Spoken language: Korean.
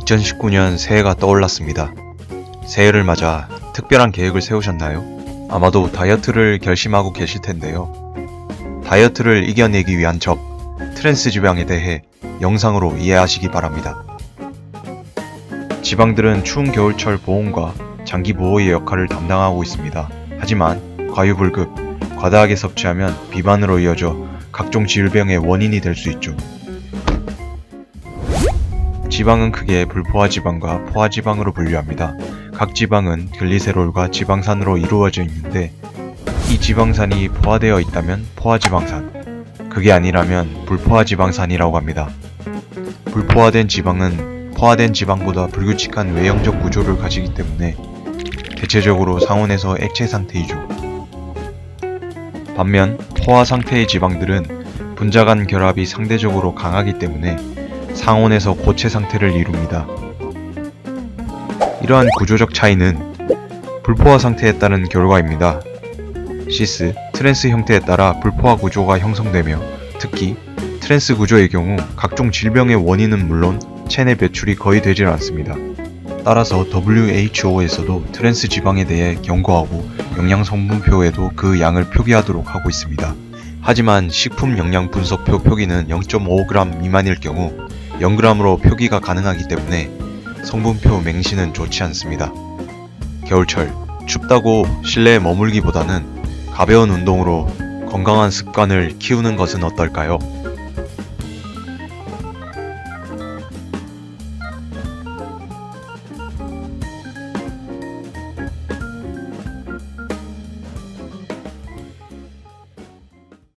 (2019년) 새해가 떠올랐습니다. 새해를 맞아 특별한 계획을 세우셨나요? 아마도 다이어트를 결심하고 계실 텐데요. 다이어트를 이겨내기 위한 적, 트랜스 지방에 대해 영상으로 이해하시기 바랍니다. 지방들은 추운 겨울철 보온과 장기 보호의 역할을 담당하고 있습니다. 하지만 과유불급, 과다하게 섭취하면 비만으로 이어져 각종 질병의 원인이 될 수 있죠. 지방은 크게 불포화 지방과 포화 지방으로 분류합니다. 각 지방은 글리세롤과 지방산으로 이루어져 있는데 이 지방산이 포화되어 있다면 포화 지방산, 그게 아니라면 불포화 지방산이라고 합니다. 불포화된 지방은 포화된 지방보다 불규칙한 외형적 구조를 가지기 때문에 대체적으로 상온에서 액체 상태이죠. 반면 포화 상태의 지방들은 분자 간 결합이 상대적으로 강하기 때문에 상온에서 고체 상태를 이룹니다. 이러한 구조적 차이는 불포화 상태에 따른 결과입니다. 시스, 트랜스 형태에 따라 불포화 구조가 형성되며 특히 트랜스 구조의 경우 각종 질병의 원인은 물론 체내 배출이 거의 되질 않습니다. 따라서 WHO에서도 트랜스 지방에 대해 경고하고 영양 성분표에도 그 양을 표기하도록 하고 있습니다. 하지만 식품 영양 분석표 표기는 0.5g 미만일 경우 0g으로 표기가 가능하기 때문에 성분표 맹신은 좋지 않습니다. 겨울철 춥다고 실내에 머물기보다는 가벼운 운동으로 건강한 습관을 키우는 것은 어떨까요?